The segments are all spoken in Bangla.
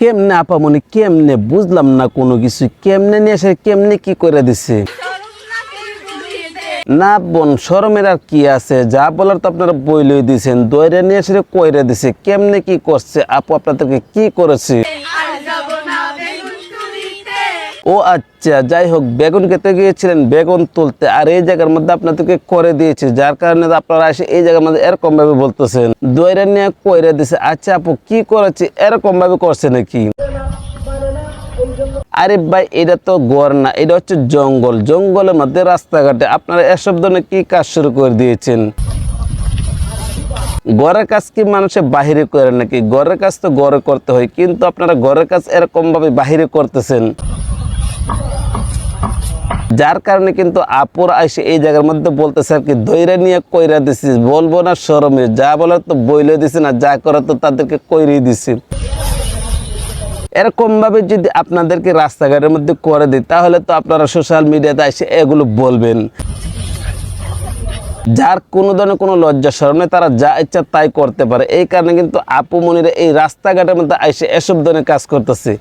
কেমনে আপামনি, কেমনে বুঝলাম না কোনো কিছু, কেমনে নিয়ে এসে কেমনে কি করে দিছে? না বোন, শরমের আর কি আছে? যা বলার তো আপনারা বইলই দিয়েছেন দইরে নিয়ে এসে কইরে দিছে, কেমনে কি করছে? আপু আপনাদেরকে কি করেছে? ও আচ্ছা যাই হোক, বেগুন খেতে গিয়েছিলেন, বেগুন তুলতে। আর এই জায়গার মধ্যে আপনাদেরকে করে দিয়েছে, যার কারণে আপনারা এসে এই জায়গার মধ্যে এরকম ভাবে বলতেছেন। দইরে নিয়ে কইরে দিছে আচ্ছা আপু, কি করেছে? এরকম ভাবে করছে নাকি? আরে ভাই, এটা তো গড় না, এটা হচ্ছে জঙ্গল। জঙ্গলের মধ্যে রাস্তাঘাটে আপনারা এসব ধরনের কি কাজ শুরু করে দিয়েছেন? ঘরের কাজ কি মানুষে বাহিরে করে নাকি? ঘরের কাজ তো ঘরে করতে হয়, কিন্তু আপনারা ঘরের কাজ এরকম ভাবে বাহিরে করতেছেন। যার কারণে কিন্তু আপুর আইসে এই জায়গার মধ্যে বলতেছে আর কি ধৈর্য নিয়ে কইরা দিছি বলব না শরমে, যা বলার তো বইলে দিছি না, যা করার তো তাদেরকে কইরেই দিছি। এরকম ভাবে যদি আপনাদেরকে রাস্তাঘাটের মধ্যে করে দিই, তাহলে তো আপনারা সোশ্যাল মিডিয়াতে এসে এগুলো বলবেন। যার কোনো ধরনের কোনো লজ্জা শরম নেই, তারা যা ইচ্ছা তাই করতে পারে। এই কারণে কিন্তু আপু মনিরা এই রাস্তাঘাটের মধ্যে এসে এসব ধরনের কাজ করতেছে।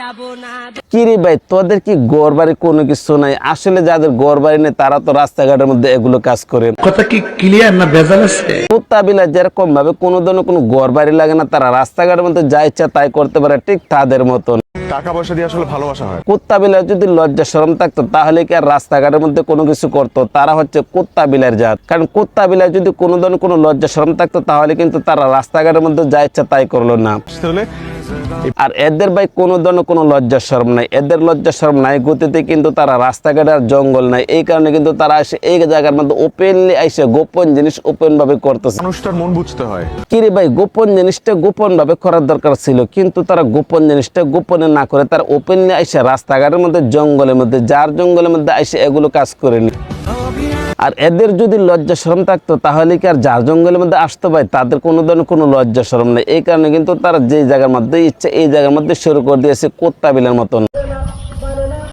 না। কিরে ভাই তোদের কি গড় বাড়ি কোনো কিছু নাই? আসলে যাদের গড় বাড়ি নেই তারা তো রাস্তাঘাটের মধ্যে এগুলো কাজ করে। কথা কি ক্লিয়ার না ভেজাল আছে? কুত্তাবিলা যেরকম ভাবে কোনো ধরনের কোনো গড় বাড়ি লাগে না তারা রাস্তাঘাটের মধ্যে যা ইচ্ছা তাই করতে পারে ঠিক তাদের মতন। টাকা পয়সা দিয়ে আসলে ভালোবাসা হয়। কুত্তা বিলার যদি লজ্জা শরম থাকতো তাহলে কি আর রাস্তাঘাটের মধ্যে কোনো কিছু করতো? তারা হচ্ছে কুত্তা বিলার জাত। কারণ কুত্তা বিলার যদি কোনো ধরনের কোনো লজ্জা শরম থাকতো তাহলে কিন্তু তারা রাস্তাঘাটের মধ্যে যা ইচ্ছা তাই করল না। আর এদের ভাই কোনো ধরনের কোনো লজ্জা শরম নাই। এদের লজ্জা শরম নাই গতিতে কিন্তু তারা রাস্তাঘাট আর জঙ্গল নাই। এই কারণে কিন্তু তারা এসে এই জায়গার মধ্যে ওপেনলি এসে গোপন জিনিস ওপেন ভাবে করতেছে। মানুষটার মন বুঝতে হয়। কিরে ভাই গোপন জিনিসটা গোপন ভাবে করার দরকার ছিল কিন্তু তারা গোপন জিনিসটা গোপনে না করে তার ওপেনলি আইসে রাস্তাঘাটের মধ্যে জঙ্গলের মধ্যে যার জঙ্গলের মধ্যে আইসে এগুলো কাজ করেনি আর এদের যদি লজ্জা শরম থাকতো, তাহলে কি আর যার জঙ্গলের মধ্যে আসতো ভাই তাদের কোনো ধরনের কোনো লজ্জা শরম নেই। এই কারণে কিন্তু তারা যেই জায়গার মধ্যে ইচ্ছে, এই জায়গার মধ্যে শুরু করে দিয়েছে কোত্তা বিলের মতন।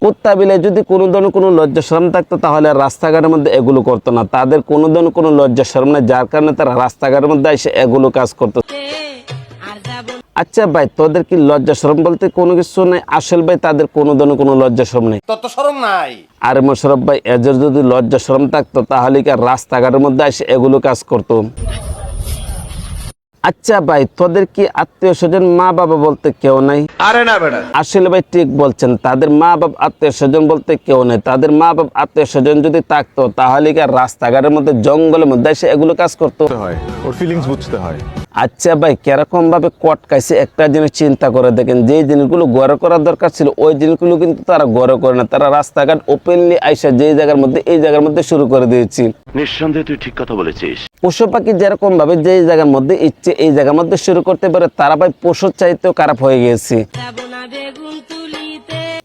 কুত্তা বিলে যদি কোনো ধরনের কোনো লজ্জা শরম থাকতো, তাহলে রাস্তাঘাটের মধ্যে এগুলো করতো না। তাদের কোনো ধরনের কোনো লজ্জা শরম নেই, যার কারণে তারা রাস্তাঘাটের মধ্যে এসে এগুলো কাজ করতো। আচ্ছা ভাই তোদের কি লজ্জা শরম বলতে কোনো কিছু নেই? আসল ভাই তাদের কোনো ধরনের কোনো লজ্জা শরম নেই। তত সরম নাই। আরে মোশরফ ভাই এদের যদি লজ্জা শরম থাকতো তাহলে কি রাস্তাঘাটের মধ্যে এসে এগুলো কাজ করতো? আচ্ছা ভাই তোদের কি আত্মীয় স্বজন মা বাবা বলতে কেউ নাই? আরে না বেটা। আসলে ভাই ঠিক বলছেন তাদের মা বাবা আত্মীয় স্বজন বলতে কেউ নেই। তাদের মা বাবা আত্মীয় স্বজন যদি থাকতো তাহলে কি রাস্তাঘাটের মধ্যে জঙ্গলের মধ্যে এসে এগুলো কাজ করতো? হয় ওর ফিলিংস বুঝতে হয়। আচ্ছা ভাই কীরকম ভাবে কটকাইছে একটা জিনিস চিন্তা করে দেখেন যে জিনিসগুলো গড়ে করার দরকার ছিল ওই জিনিসগুলো কিন্তু তারা গড়ে করে না। তারা রাস্তাঘাট ওপেনলি আইসা যে জায়গার মধ্যে এই জায়গার মধ্যে শুরু করে দিয়েছি। নিঃসন্দেহে তুই ঠিক কথা বলেছিস। পশু পাখি যেরকম ভাবে যে জায়গার মধ্যে ইচ্ছে এই জায়গার মধ্যে শুরু করতে পারে তারা ভাই পশুর চাইতেও খারাপ হয়ে গেছে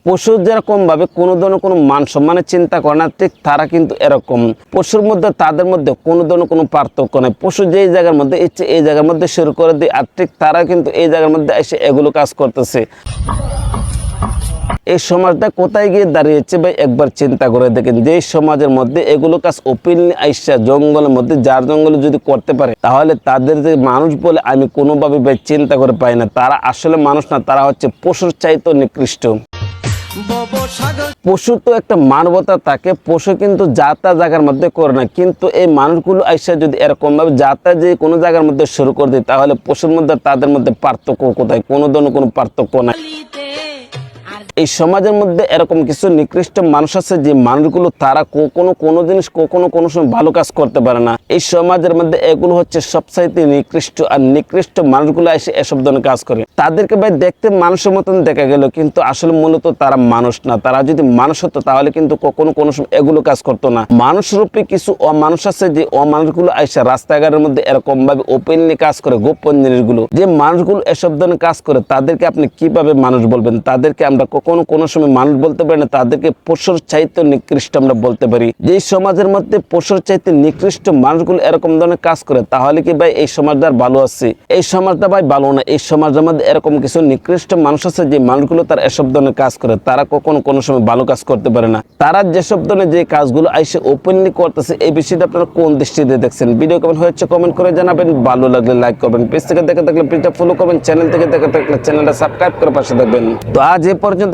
যাব না বেগুন পশু যেরকম ভাবে কোনো ধরনের কোনো মান সম্মানের চিন্তা করে না, ঠিক তারা কিন্তু এরকম। পশুর মধ্যে, তাদের মধ্যে কোনো ধরনের কোনো পার্থক্য নেই। পশু যেই জায়গার মধ্যে ইচ্ছে, এই জায়গার মধ্যে শুরু করে দেয়, আর ঠিক তারা কিন্তু এই জায়গার মধ্যে এসে এগুলো কাজ করতেছে। এই সমাজটা কোথায় গিয়ে দাঁড়িয়েছে ভাই? একবার চিন্তা করে দেখেন। যে সমাজের মধ্যে এগুলো কাজ ওপেনলি আইসা জঙ্গলের মধ্যে, যার জঙ্গলে যদি করতে পারে, তাহলে তাদের যে মানুষ বলে আমি কোনোভাবে ভাই চিন্তা করে পাই না। তারা আসলে মানুষ না, তারা হচ্ছে পশুর চাইতেও নিকৃষ্ট। পশু তো একটা মানবতা থাকে পশু কিন্তু যাতা জায়গার মধ্যে করে না। কিন্তু এই মানুষগুলো আইসা যদি এরকম ভাবে যাতা যে কোনো জায়গার মধ্যে শুরু করে দিই তাহলে পশুর মধ্যে তাদের মধ্যে পার্থক্য কোথায়? কোনো ধরনের কোনো পার্থক্য নাই। এই সমাজের মধ্যে এরকম কিছু নিকৃষ্ট মানুষ আছে যে মানুষগুলো তারা কখনো কোনো জিনিস কখনো কোনো সময় ভালো কাজ করতে পারে না। এই সমাজের মধ্যে এগুলো হচ্ছে সবচাইতে নিকৃষ্ট আর নিকৃষ্ট মানুষগুলো এসে এসব ধরনের কাজ করে। তাদেরকে ভাই দেখতে মানুষের মতন দেখা গেল, কিন্তু আসলে মূলত তারা মানুষ না। তারা যদি মানুষ হতো তাহলে কিন্তু কখনো কোনো সময় এগুলো কাজ করতো না। মানুষ রূপে কিছু অমানুষ আছে যে অমানুষগুলো আইসা রাস্তাঘাটের মধ্যে এরকম ভাবে ওপেনলি কাজ করে, গোপন জিনিসগুলো। যে মানুষগুলো এসব ধরনের কাজ করে, তাদেরকে আপনি কীভাবে মানুষ বলবেন? তাদেরকে আমরা কখনো কখনো কোনো সময় মানুষ বলতে পারি না, তাদেরকে পশুর চাইতে নিকৃষ্ট আমরা বলতে পারি। যে সমাজের মধ্যে পশুর চাইতে নিকৃষ্ট মানুষগুলো এরকম ধরনের কাজ করে, তাহলে কি ভাই এই সমাজটা ভালো আছে? এই সমাজটা ভাই ভালো না, এই সমাজের মধ্যে এরকম কিছু নিকৃষ্ট মানুষ আছে যে মানুষগুলো তার এসব ধরনের কাজ করে, তারা কখনো কোনো সময় ভালো কাজ করতে পারে না। তারা যেসব ধরনের যে কাজগুলো আইসে ওপেনলি করতেছে, এই বিষয়টা আপনারা কোন দৃষ্টিতে দেখছেন? ভিডিও কেমন হয়েছে কমেন্ট করে জানাবেন, ভালো লাগলে লাইক করবেন, পেজ থেকে দেখে থাকলে পেজটা ফলো করবেন চ্যানেল থেকে দেখে থাকলে চ্যানেলটা সাবস্ক্রাইব করে পাশে থাকবেন। তো আজ এ পর্যন্ত